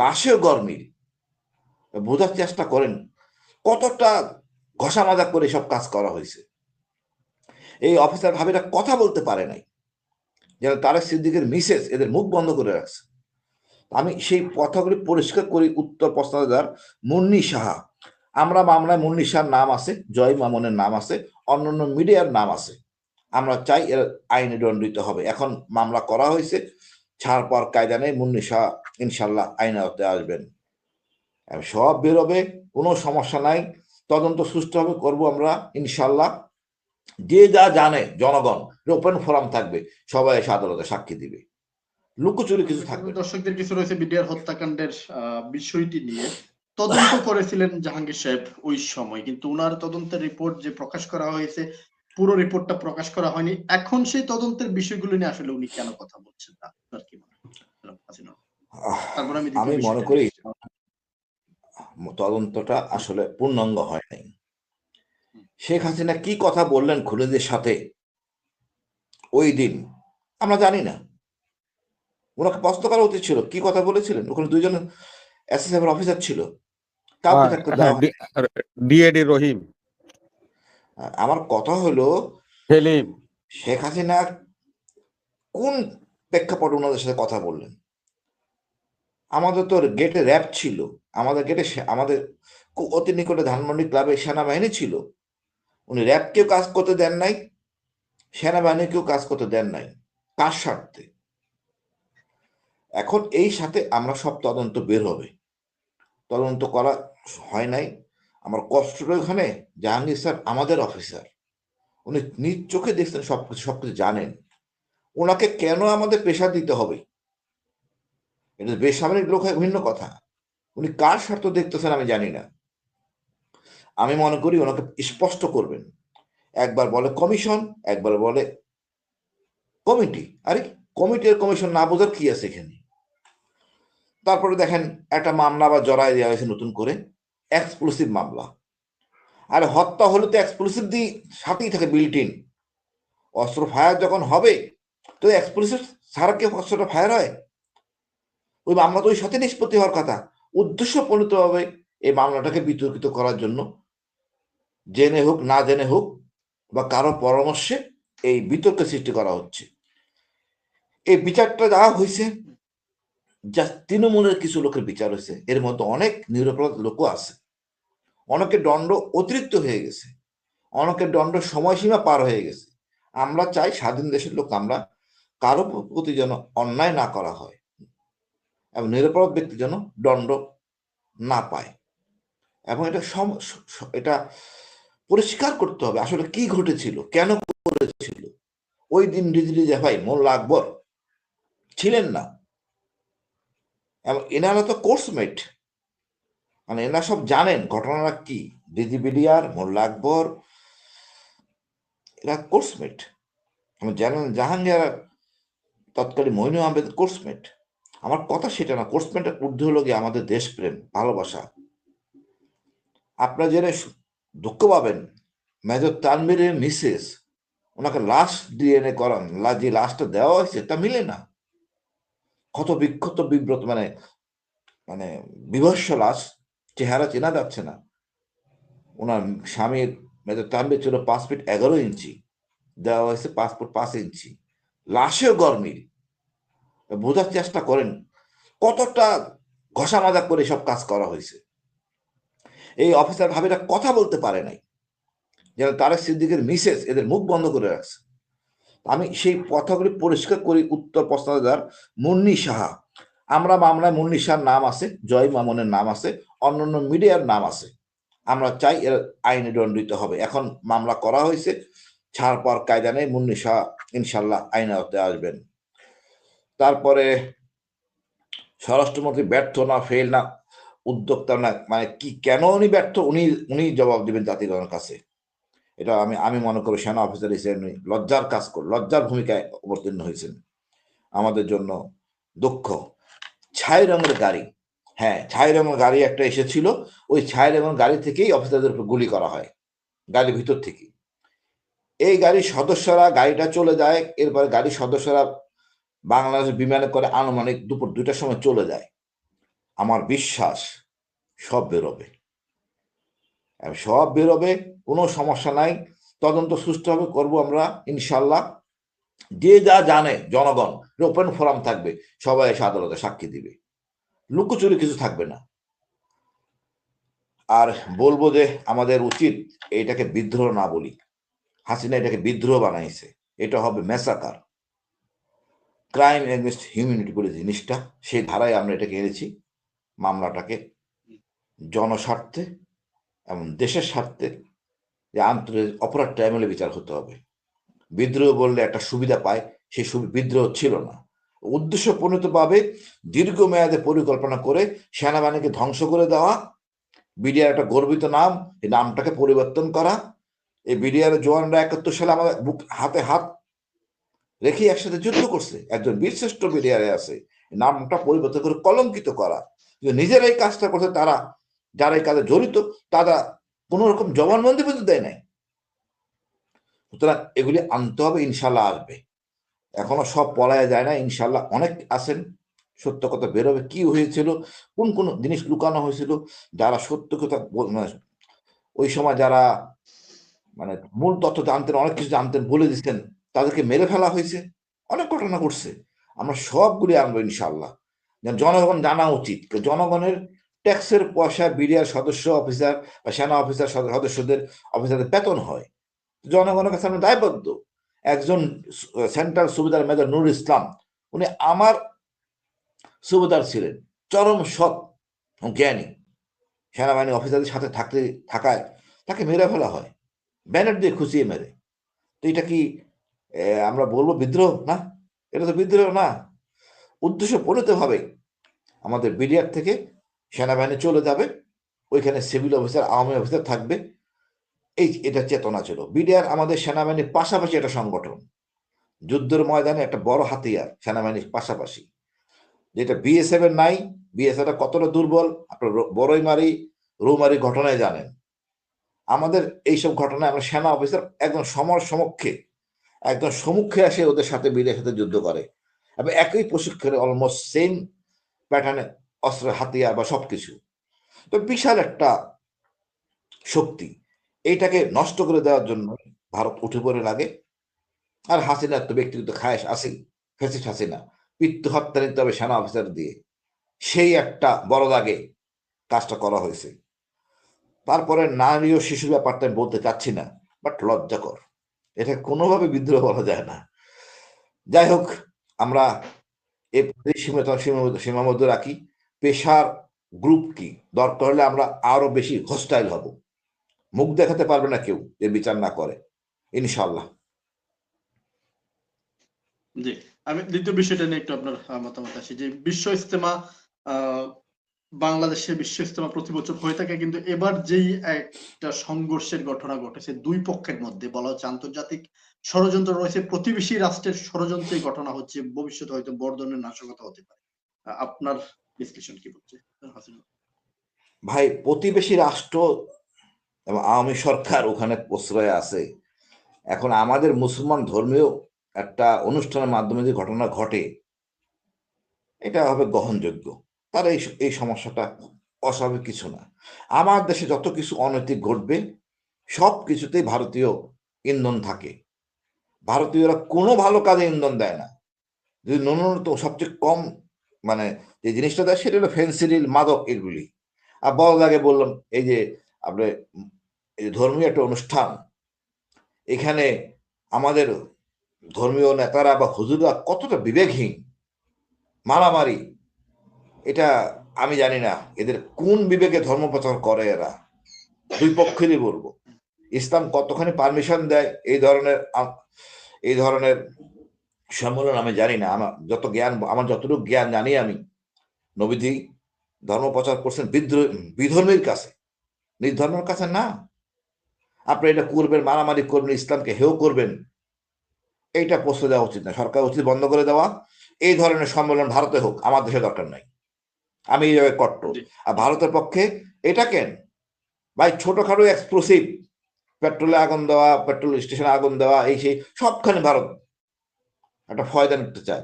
লাশেও গরমিল। বোঝার চেষ্টা করেন, কতটা ঘষা মাজা করে সব কাজ করা হয়েছে। এই অফিসার ভাবিরা কথা বলতে পারে নাই, যেন তারেক সিদ্দিকের মিসেস এদের মুখ বন্ধ করে রাখছে। আমি সেই কথাগুলি পরিষ্কার করি উত্তর প্রশ্নদার মুন্নি সাহা, আমরা মামলায় মুন্নি শাহর নাম আছে, জয় মামনের নাম আছে, অন্যান্য মিডিয়ার নাম আছে। আমরা চাই এর আইনে দণ্ডিত হবে। এখন মামলা করা হয়েছে ছাড় পর কায়দা নেই মুন্নি শাহ ইনশাল্লাহ আইনে আওতায় আসবেন সব বেরোবে কোনো সমস্যা নাই তদন্ত সুষ্ঠুভাবে করব আমরা ইনশাল্লাহ যে যা জানে জনগণ ওপেন ফোরাম থাকবে সবাই এসে আদালতে সাক্ষী দিবে। লুকোচুরি কিছু থাকবে দর্শকদের কিছু রয়েছে বিডিআর হত্যাকাণ্ডের বিষয়টি নিয়ে। তদন্ত করেছিলেন জাহাঙ্গীর সাহেব ওই সময় কিন্তু উনার তদন্তের রিপোর্ট যে প্রকাশ করা হয়েছে পুরো রিপোর্টটা প্রকাশ করা হয়নি। এখন সেই তদন্তের বিষয়গুলো নিয়ে আসলে উনি কেন কথা বলছেন না আপনার কি মনে হয় হাসিনা? আহ, তারপর আমি মনে করি তদন্তটা আসলে পূর্ণাঙ্গ হয় নাই। শেখ হাসিনা কি কথা বললেন খুনিদের সাথে? ওই দিন। আমরা জানি না। ওনাকে প্রশ্ন করা উচিত ছিল কি কথা বলেছিলেন? ওখানে দুইজন এসএসএফ অফিসার ছিল। কাউকে থাকতে ডিএডি রহিম। আমার কথা হলো সেলিম। শেখ হাসিনা কোন প্রেক্ষাপটে ওনাদের সাথে কথা বললেন? আমাদের তো গেটে র্যাব ছিল। আমাদের গেটে আমাদের অতি নিকটে ধানমন্ডি ক্লাবে সেনাবাহিনী ছিল। উনি র্যাবকেও কাজ করতে দেন নাই সেনাবাহিনীকেও কাজ করতে দেন নাই, কার স্বার্থে? এখন এই সাথে আমরা সব তদন্ত বের হবে। তদন্ত করা হয় নাই। আমার কষ্টটা ওখানে। জাহাঙ্গীর স্যার আমাদের অফিসার উনি নিজ চোখে দেখছেন সবকিছু সবকিছু জানেন। ওনাকে কেন আমাদের পেশা দিতে হবে? এটা বেসামরিক লোক হয় ভিন্ন কথা। উনি কার স্বার্থ দেখতেছেন আমি জানি না। আমি মনে করি ওনাকে স্পষ্ট করবেন। একবার বলে কমিশন, একবার বলে কমিটি। আরে কমিটি আর কমিশন না বোঝার কি আছে এখানে? তারপরে দেখেন একটা মামলা বা জড়াই দেওয়া হয়েছে নতুন করে এক্সক্লুসিভ মামলা। আর হত্যা হলে তো এক্সপ্লোসিভ দিয়ে সাথেই থাকে বিল্ট অস্ত্র ফায়ার যখন হবে, তো এক্সপ্লোসিভ ছাড়া কেউ অস্ত্রটা ফায়ার হয়? ওই মামলা তো ওই সাথে নিষ্পত্তি হওয়ার কথা। উদ্দেশ্য এই মামলাটাকে বিতর্কিত করার জন্য জেনে হোক, না জেনে হোক বা কারও পরামর্শে এই বিতর্কের সৃষ্টি করা হচ্ছে। এই বিচারটা যা হয়েছে, যা তৃণমূলের কিছু লোকের বিচার হয়েছে, এর মধ্যে অনেক নিরপরাধ লোকও আছে। অনেকের দণ্ড অতিরিক্ত হয়ে গেছে। অনেকের দণ্ড সময়সীমা পার হয়ে গেছে। আমরা চাই স্বাধীন দেশের লোক, আমরা কারও প্রতি যেন অন্যায় না করা হয়। এবং নিরপরাধ ব্যক্তি যেন দণ্ড না পায়। এবং এটা সম- এটা পরিষ্কার করতে হবে আসলে কি ঘটেছিল, কেন করেছিল ওই দিন ডিজিলি যে ভাই মোল্লা আকবর ছিলেন না, এবং এনারা তো কোর্সমেট মানে এনারা সব জানেন ঘটনাটা কি। দিদি বিডিআর, মোল্লা আকবর, এরা কোর্সমেট জানেন জাহাঙ্গীর তৎকালীন মইনু আহমেদ কোর্সমেট আমার কথা সেটা না কোর্সমেটের ঊর্ধ্বে হলো গিয়ে আমাদের দেশপ্রেম, ভালোবাসা। আপনারা জেনে দুঃখ পাবেন, মেজর তানবীরের মিসেস ওনাকে লাশ ডিএনএ করান যে লাশটা দেওয়া হয়েছে, তা মিলে না। ক্ষত বিক্ষত বিব্রত মানে মানে বিভৎস লাশ চেহারা চেনা যাচ্ছে না। ওনার স্বামীর মেজর তানবীর ছিল পাঁচ ফিট এগারো ইঞ্চি, দেওয়া হয়েছে পাঁচ ফুট পাঁচ ইঞ্চি। লাশেও গরমিল। বোঝার চেষ্টা করেন কতটা ঘষা মাজা করে সব কাজ করা হয়েছে। এই অফিসার ভাবিরা কথা বলতে পারে নাই। যেন তারেক সিদ্দিকের মিসেস এদের মুখ বন্ধ করে রাখছে। আমি সেই কথাগুলি পরিষ্কার করি উত্তর প্রশ্নদার মুন্নি সাহা। আমরা মামলায় মুন্নি শাহর নাম আছে, জয় মামনের নাম আছে, অন্যান্য মিডিয়ার নাম আছে। আমরা চাই এর আইনে দণ্ডিত হবে। এখন মামলা করা হয়েছে ছাড় পর কায়দা নেই, মুন্নি শাহ ইনশাল্লাহ আইনে আসবেন। তারপরে স্বরাষ্ট্রমন্ত্রী ব্যর্থ না ফেল না, উদ্যোক্তা না মানে কি, কেন উনি ব্যর্থ? উনি উনি জবাব দিবেন জাতিগণের কাছে। এটা আমি আমি মনে করি সেনা অফিসার হিসেবে উনি লজ্জার কাজ কর, লজ্জার ভূমিকায় অবতীর্ণ হয়েছেন। আমাদের জন্য দুঃখ। ছাই রঙের গাড়ি। হ্যাঁ ছাই রঙের গাড়ি একটা এসেছিল। ওই ছাই রঙের গাড়ি থেকেই অফিসারদের উপর গুলি করা হয়, গাড়ির ভিতর থেকে এই গাড়ির সদস্যরা, গাড়িটা চলে যায়, এরপরে গাড়ির সদস্যরা বাংলাদেশ বিমানে করে আনুমানিক দুপুর দুইটার সময় চলে যায়। আমার বিশ্বাস সব বেরোবে। সব বেরোবে, কোনো সমস্যা নাই। তদন্ত সুষ্ঠুভাবে করব আমরা, ইনশাল্লাহ। যে যা জানে জনগণ ওপেন ফোরাম থাকবে, সবাই এসে আদালতে সাক্ষী দিবে। লুকোচুরি কিছু থাকবে না। আর বলব যে আমাদের উচিত এটাকে বিদ্রোহ না বলি। হাসিনা এটাকে বিদ্রোহ বানাইছে। এটা হবে মেসাকার ক্রাইম এগেনস্ট হিউম্যানিটি বলে জিনিসটা, সেই ধারায় আমরা এটাকে এনেছি। মামলাটাকে জনস্বার্থে এবং দেশের স্বার্থে যে আন্তর্জাতিক অপরাধ ট্রাইব্যুনালে বিচার হতে হবে। বিদ্রোহ বললে একটা সুবিধা পায়, সেই বিদ্রোহ ছিল না। উদ্দেশ্য প্রণীতভাবে দীর্ঘমেয়াদে পরিকল্পনা করে সেনাবাহিনীকে ধ্বংস করে দেওয়া, বিডিআর একটা গর্বিত নাম, এই নামটাকে পরিবর্তন করা। এই বিডিআর জওয়ানরা একাত্তর সালে আমাদের বুক হাতে হাত রেখে একসাথে যুদ্ধ করছে। একজন বীরশ্রেষ্ঠ মিডিয়ারে আছে। নামটা পরিবর্তন করে কলঙ্কিত করা। নিজেরা এই কাজটা করছে, তারা যারা এই কাজে জড়িত, তারা কোন রকম জবানবন্দি পর্যন্ত দেয় নাই। সুতরাং এগুলি আনতে হবে ইনশাল্লাহ আসবে। এখনও সব পলায়া যায় না ইনশাল্লাহ অনেক আছেন। সত্য কথা বেরোবে কি হয়েছিল, কোন কোন জিনিস লুকানো হয়েছিল, যারা সত্য কথা মানে ওই সময় যারা মানে মূল তথ্য জানতেন, অনেক কিছু জানতেন, বলে দিচ্ছেন। তাদেরকে মেরে ফেলা হয়েছে। অনেক ঘটনা ঘটছে। আমরা সবগুলি আনব ইনশাল্লাহ জনগণ জানা উচিত জনগণের ট্যাক্সের পয়সা বিডিআর সদস্য অফিসার বা সেনা অফিসার সদস্যদের অফিসারদের বেতন হয়। জনগণের কাছে আমরা দায়বদ্ধ। একজন সেন্ট্রাল সুবিধার মেজর নুর ইসলাম, উনি আমার সুবিধার ছিলেন, চরম সৎ জ্ঞানী। সেনাবাহিনী অফিসারদের সাথে থাকতে থাকায় তাকে মেরে ফেলা হয়। ব্যানার দিয়ে খুঁচিয়ে মেরে। তো এটা কি আমরা বলব বিদ্রোহ, না? এটা তো বিদ্রোহ না। উদ্দেশ্য হবে। আমাদের বিডিআর থেকে সেনাবাহিনী চলে যাবে। ওইখানে সিভিল অফিসার, আওয়ামী অফিসার থাকবে। এই এটা চেতনা ছিল। বিডিআর আমাদের সেনাবাহিনীর পাশাপাশি একটা সংগঠন। যুদ্ধের ময়দানে একটা বড় হাতিয়ার সেনাবাহিনীর পাশাপাশি। যেটা বিএসএফ এর নাই। বিএসএফ কতটা দুর্বল, আপনার বড়ইমারি রৌমারি ঘটনায় জানেন। আমাদের এইসব ঘটনায় আমরা সেনা অফিসার একদম সমর সমক্ষে একদম সম্মুখে আসে ওদের সাথে বিদের সাথে যুদ্ধ করে। এবং একই প্রশিক্ষণে অলমোস্ট সেম প্যাটার্নে অস্ত্র, হাতিয়ার বা সবকিছু। তো বিশাল একটা শক্তি। এইটাকে নষ্ট করে দেওয়ার জন্য ভারত উঠে পড়ে লাগে। আর হাসিনার তো ব্যক্তিগত খায়েশ আসেই ফেসিস হাসিনা। মৃত্যু হত্যা নিতে হবে সেনা অফিসার দিয়ে। সেই একটা বড় দাগে কাজটা করা হয়েছে। তারপরে নারী ও শিশু ব্যাপারটা আমি বলতে চাচ্ছি না বাট লজ্জাকর। এটা কোনোভাবে বিদ্রোহ বলা যায় না। যাই হোক আমরা সীমাবদ্ধ রাখি। পেশার গ্রুপ কি? দরকার হলে আমরা আরও বেশি হোস্টাইল হব। মুখ দেখাতে পারবে না কেউ যে বিচার না করে। ইনশাল্লাহ জি। আমি দ্বিতীয় বিষয়টা নিয়ে একটু আপনার মতামত আসি যে বিশ্ব ইস্তেমা বাংলাদেশে বিশ্ব ইস্তেমা প্রতি বছর হয়ে থাকে, কিন্তু এবার যেই একটা সংঘর্ষের ঘটনা ঘটেছে দুই পক্ষের মধ্যে, বলা হচ্ছে আন্তর্জাতিক ষড়যন্ত্র রয়েছে, প্রতিবেশী রাষ্ট্রের ষড়যন্ত্রে ঘটনা হচ্ছে, ভবিষ্যতে হয়তো বড় ধরনের নাশকতা হতে পারে। আপনার বিশ্লেষণ কি বলছে? ভাই, প্রতিবেশী রাষ্ট্র এবং আওয়ামী সরকার ওখানে প্রশ্রয় আছে। এখন আমাদের মুসলমান ধর্মীয় একটা অনুষ্ঠানের মাধ্যমে যে ঘটনা ঘটে, এটা হবে গ্রহণযোগ্য। তার এই এই সমস্যাটা অস্বাভাবিক কিছু না। আমার দেশে যত কিছু অনৈতিক ঘটবে সব কিছুতেই ভারতীয় ইন্ধন থাকে। ভারতীয়রা কোনো ভালো কাজে ইন্ধন দেয় না। যদি ন্যূনতম সবচেয়ে কম মানে যে জিনিসটা দেয়, সেটা হলো ফেন্সিডিল মাদক এগুলি। আর বড় আগে বললাম, এই যে আপনার এই ধর্মীয় একটা অনুষ্ঠান, এখানে আমাদের ধর্মীয় নেতারা বা হুজুররা কতটা বিবেকহীন, মারামারি এটা আমি জানি না, এদের কোন বিবেকে ধর্ম প্রচার করে এরা? দুই পক্ষেরই বলব। ইসলাম কতখানি পারমিশন দেয় এই ধরনের এই ধরনের সম্মেলন আমি জানি না। আমার যত জ্ঞান, আমার যতটুকু জ্ঞান জানি আমি, নবীজি ধর্ম প্রচার করছেন বিদ্রোহ বিধর্মীর কাছে। নির্ধর্মের কাছে না। আপনি এটা করবেন, মারামারি করবেন, ইসলামকে হেও করবেন, এইটা প্রশ্ন দেওয়া উচিত না। সরকার উচিত বন্ধ করে দেওয়া। এই ধরনের সম্মেলন ভারতে হোক, আমার দেশে দরকার নাই। আমি এইভাবে জায়গায় কট্টর। আর ভারতের পক্ষে এটা কেন? ভাই ছোটখাটো এক্সপ্লোসিভ পেট্রোলে আগুন দেওয়া পেট্রোল স্টেশনে আগুন দেওয়া এই সেই সবখানে ভারত একটা ফয়দা নিতে চায়।